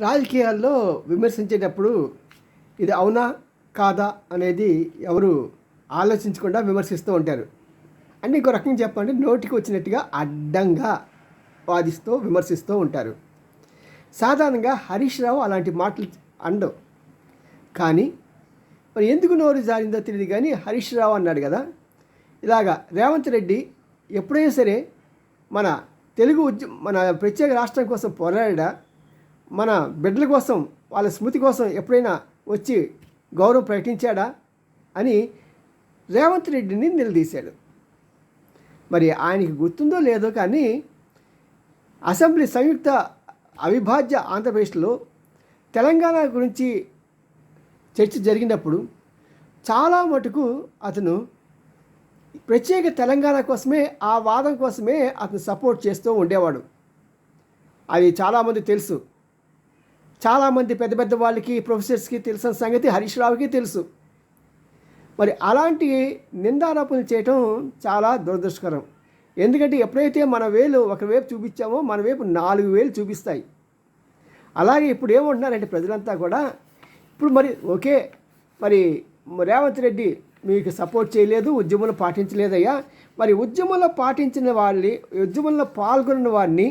రాజకీయాల్లో విమర్శించేటప్పుడు ఇది అవునా కాదా అనేది ఎవరు ఆలోచించకుండా విమర్శిస్తూ ఉంటారు. అంటే ఇంకో రకంగా చెప్పండి నోటికి వచ్చినట్టుగా అడ్డంగా వాదిస్తూ విమర్శిస్తూ ఉంటారు. సాధారణంగా హరీష్ రావు అలాంటి మాటలు అండవు కానీ మరి ఎందుకు నోరు జారిందో తెలియదు కానీ హరీష్ రావు అన్నాడు కదా. ఇలాగా రేవంత్ రెడ్డి ఎప్పుడైనా సరే మన తెలుగు ఉద్య మన ప్రత్యేక రాష్ట్రం కోసం పోరాడా? మన బిడ్డల కోసం వాళ్ళ స్మృతి కోసం ఎప్పుడైనా వచ్చి గౌరవం ప్రకటించాడా అని రేవంత్ రెడ్డిని నిలదీశాడు. మరి ఆయనకి గుర్తుందో లేదో కానీ అసెంబ్లీ సంయుక్త అవిభాజ్య ఆంధ్రప్రదేశ్లో తెలంగాణ గురించి చర్చ జరిగినప్పుడు చాలా మటుకు అతను ప్రత్యేక తెలంగాణ కోసమే ఆ వాదం కోసమే అతను సపోర్ట్ చేస్తూ ఉండేవాడు. అది చాలామంది తెలుసు. చాలామంది పెద్ద పెద్ద వాళ్ళకి ప్రొఫెసర్స్కి తెలిసిన సంగతి హరీష్ రావుకి తెలుసు. మరి అలాంటి నిందారోపణలు చేయటం చాలా దురదృష్టకరం. ఎందుకంటే ఎప్పుడైతే మన వేలు ఒక వైపు చూపించామో మన వైపు నాలుగు వేలు చూపిస్తాయి. అలాగే ఇప్పుడు ఏమంటున్నారంటే ప్రజలంతా కూడా ఇప్పుడు మరి ఓకే మరి రేవంత్ రెడ్డి మీకు సపోర్ట్ చేయలేదు ఉద్యమంలో పాటించలేదయ్యా. మరి ఉద్యమంలో పాటించిన వాళ్ళని ఉద్యమంలో పాల్గొన్న వారిని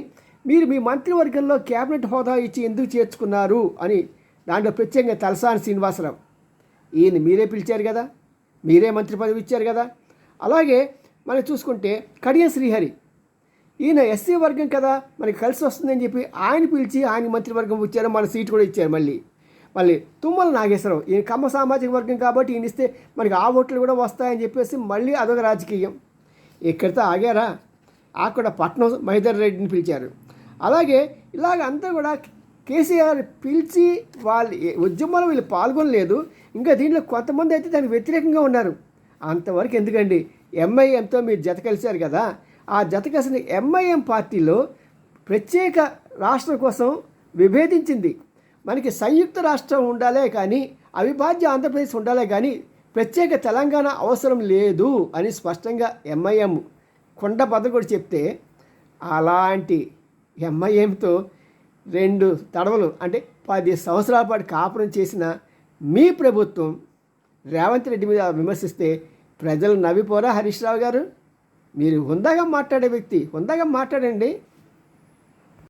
మీరు మీ మంత్రివర్గంలో కేబినెట్ హోదా ఇచ్చి ఎందుకు చేర్చుకున్నారు అని దాంట్లో ప్రత్యేకంగా తలసాని శ్రీనివాసరావు. ఈయన మీరే పిలిచారు కదా మీరే మంత్రి పదవి ఇచ్చారు కదా. అలాగే మనం చూసుకుంటే కడియం శ్రీహరి ఈయన ఎస్సీ వర్గం కదా మనకి కలిసి వస్తుందని చెప్పి ఆయన పిలిచి ఆయన మంత్రివర్గం ఇచ్చారు మన సీట్ కూడా ఇచ్చారు మళ్ళీ. మళ్ళీ తుమ్మల నాగేశ్వరరావు ఈయన కమ్మ సామాజిక వర్గం కాబట్టి ఈయన ఇస్తే మనకి ఆ ఓట్లు కూడా వస్తాయని చెప్పేసి మళ్ళీ అదొక రాజకీయం. ఇక్కడితో ఆగారా? అక్కడ పట్నం మహిదర్ రెడ్డిని పిలిచారు. అలాగే ఇలాగ అంతా కూడా కేసీఆర్ పిలిచి వాళ్ళు ఉద్యమంలో వీళ్ళు పాల్గొనలేదు. ఇంకా దీంట్లో కొంతమంది అయితే దానికి వ్యతిరేకంగా ఉన్నారు. అంతవరకు ఎందుకండి? ఎంఐఎంతో మీరు జత కలిశారు కదా. ఆ జత కలిసిన ఎంఐఎం పార్టీలో ప్రత్యేక రాష్ట్రం కోసం విభేదించింది. మనకి సంయుక్త రాష్ట్రం ఉండాలే కానీ అవిభాజ్య ఆంధ్రప్రదేశ్ ఉండాలే కానీ ప్రత్యేక తెలంగాణ అవసరం లేదు అని స్పష్టంగా ఎంఐఎం కొండ కూడా చెప్తే అలాంటి ఎంఐఎంతో రెండు తడవలు అంటే పది సంవత్సరాల పాటు కాపురం చేసిన మీ ప్రభుత్వం రేవంత్ రెడ్డి మీద విమర్శిస్తే ప్రజలు నవ్విపోరా హరీష్ రావు గారు? మీరు హుందాగా మాట్లాడే వ్యక్తి హుందాగా మాట్లాడండి.